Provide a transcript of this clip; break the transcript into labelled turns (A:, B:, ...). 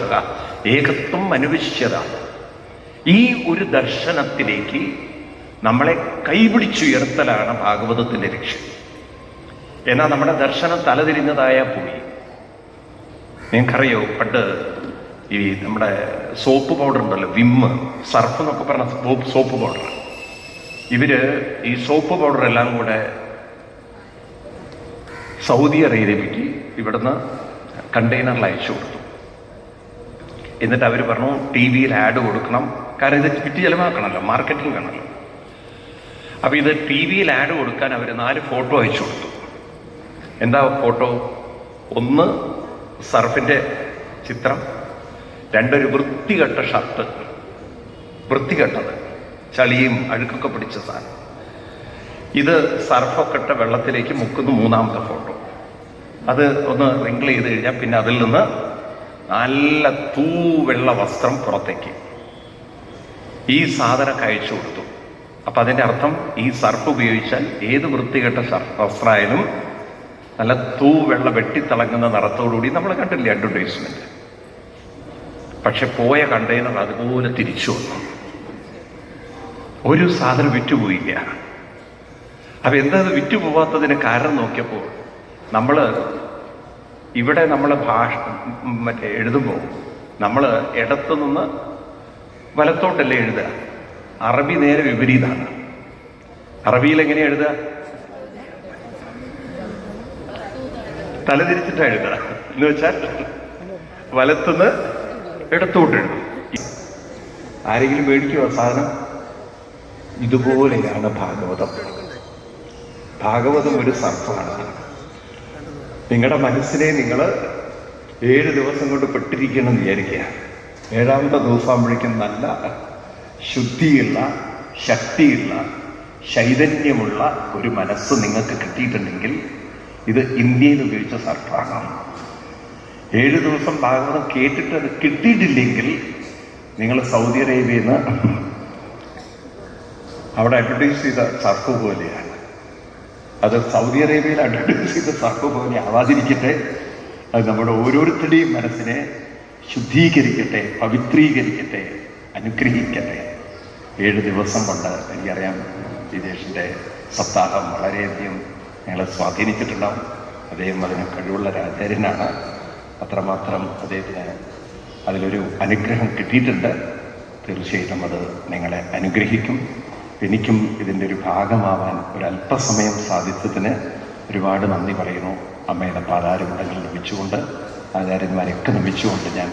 A: നോക്കുക. ഏകത്വം അനുവശിച്ചത ഈ ഒരു ദർശനത്തിലേക്ക് നമ്മളെ കൈപിടിച്ചുയർത്തലാണ് ഭാഗവതത്തിന്റെ ലക്ഷ്യം. എന്നാൽ നമ്മുടെ ദർശനം തലതിരിഞ്ഞതായ പോയി നിങ്ങൾക്കറിയോ പണ്ട് ഈ നമ്മുടെ സോപ്പ് പൗഡർ ഉണ്ടല്ലോ വിമ്മ് സർഫ് എന്നൊക്കെ പറഞ്ഞ സോപ്പ് പൗഡർ. ഇവർ ഈ സോപ്പ് പൗഡർ എല്ലാം കൂടെ സൗദി അറേബ്യയ്ക്ക് ഇവിടുന്ന് കണ്ടെയ്നറിൽ അയച്ചു കൊടുത്തു. എന്നിട്ട് അവർ പറഞ്ഞു ടി വിയിൽ ആഡ് കൊടുക്കണം. കാരണം ഇത് വിറ്റ് ചെലവാക്കണമല്ലോ മാർക്കറ്റിംഗ് ആണല്ലോ. അപ്പൊ ഇത് ടി വിയിൽ ആഡ് കൊടുക്കാൻ അവർ നാല് ഫോട്ടോ അയച്ചു കൊടുത്തു. എന്താ ഫോട്ടോ ഒന്ന് സർഫിന്റെ ചിത്രം. രണ്ടൊരു വൃത്തികെട്ട ഷർട്ട് വൃത്തികെട്ടത്. ചളിയും അഴുക്കൊക്കെ പിടിച്ച സാധനം. ഇത് സർഫൊക്കെ ഇട്ട വെള്ളത്തിലേക്ക് മുക്കുന്ന മൂന്നാമത്തെ ഫോട്ടോ അത് ഒന്ന് റിങ്കിൾ ചെയ്ത് കഴിഞ്ഞാൽ പിന്നെ അതിൽ നിന്ന് നല്ല തൂവെള്ള വസ്ത്രം പുറത്തേക്ക്. ഈ സാധനം കഴിച്ചു കൊടുത്തു. അപ്പൊ അതിന്റെ അർത്ഥം ഈ സർഫ് ഉപയോഗിച്ചാൽ ഏത് വൃത്തികെട്ട വസ്ത്രമായാലും നല്ല തൂവെള്ള വെട്ടിത്തിളങ്ങുന്ന നിറത്തോടുകൂടി നമ്മൾ കണ്ടില്ലേ അഡ്വർടൈസ്മെന്റ് പക്ഷെ പോയ കണ്ടെയ്നർ അതുപോലെ തിരിച്ചു വന്നു. ഒരു സാധനം വിറ്റുപോയില്ല. അപ്പൊ എന്താ വിറ്റുപോവാത്തതിന് കാരണം നോക്കിയപ്പോൾ നമ്മൾ ഇവിടെ നമ്മൾ ഭാഷ മറ്റേ എഴുതുമ്പോൾ നമ്മൾ ഇടത്തു നിന്ന് വലത്തോട്ടല്ലേ എഴുതുക? അറബി നേരെ വിപരീതമാണ് അറബിയിൽ എങ്ങനെ എഴുതുക? തലതിരിച്ചിട്ടാണ് എഴുതുക. എന്ന് വെച്ചാൽ വലത്തുനിന്ന് ഇടത്തോട്ട് എഴുതും ആരെങ്കിലും മേടിക്കുമോ സാധനം? ഇതുപോലെയാണ് ഭാഗവതം. ഭാഗവതം ഒരു സർഫാണ് നിങ്ങളുടെ മനസ്സിനെ നിങ്ങൾ ഏഴ് ദിവസം കൊണ്ട് പെട്ടിരിക്കണം എന്ന് വിചാരിക്കുക. ഏഴാമത്തെ ദിവസമാകുമ്പോഴേക്കും നല്ല ശുദ്ധിയുള്ള ശക്തിയുള്ള ചൈതന്യമുള്ള ഒരു മനസ്സ് നിങ്ങൾക്ക് കിട്ടിയിട്ടുണ്ടെങ്കിൽ ഇത് ഇന്ത്യയിൽ ഉപയോഗിച്ച സർപ്പാണ് ഏഴ് ദിവസം ഭാഗവതം കേട്ടിട്ട് അത് കിട്ടിയിട്ടില്ലെങ്കിൽ നിങ്ങൾ സൗദി അറേബ്യയിൽ നിന്ന് അവിടെ അഡ്വർടൈസ് ചെയ്ത സർഫ് പോലെയാണ്. അത് സൗദി അറേബ്യയിൽ അഡ്വർട്ടൈസ് ചെയ്ത പോലെ ആവാതിരിക്കട്ടെ. അത് നമ്മുടെ ഓരോരുത്തരുടെയും മനസ്സിനെ ശുദ്ധീകരിക്കട്ടെ പവിത്രീകരിക്കട്ടെ അനുഗ്രഹിക്കട്ടെ. ഏഴ് ദിവസം കൊണ്ട് എനിക്കറിയാം വിദേശിന്റെ സപ്താഹം വളരെയധികം ഞങ്ങളെ സ്വാധീനിച്ചിട്ടുണ്ടാവും. അദ്ദേഹം അതിന് കഴിവുള്ള ഒരു അത്രമാത്രം അദ്ദേഹത്തിന് അതിലൊരു അനുഗ്രഹം കിട്ടിയിട്ടുണ്ട്. തീർച്ചയായിട്ടും അത് നിങ്ങളെ അനുഗ്രഹിക്കും. എനിക്കും ഇതിന്റെ ഒരു ഭാഗമാവാൻ ഒരല്പസമയം സാധിച്ചതിന് ഒരുപാട് നന്ദി പറയുന്നു. അമ്മയുടെ പാതാരമുണ്ടങ്ങൾ നമിച്ചുകൊണ്ട് ആചാര്യന്മാരെയൊക്കെ നമിച്ചുകൊണ്ട് ഞാൻ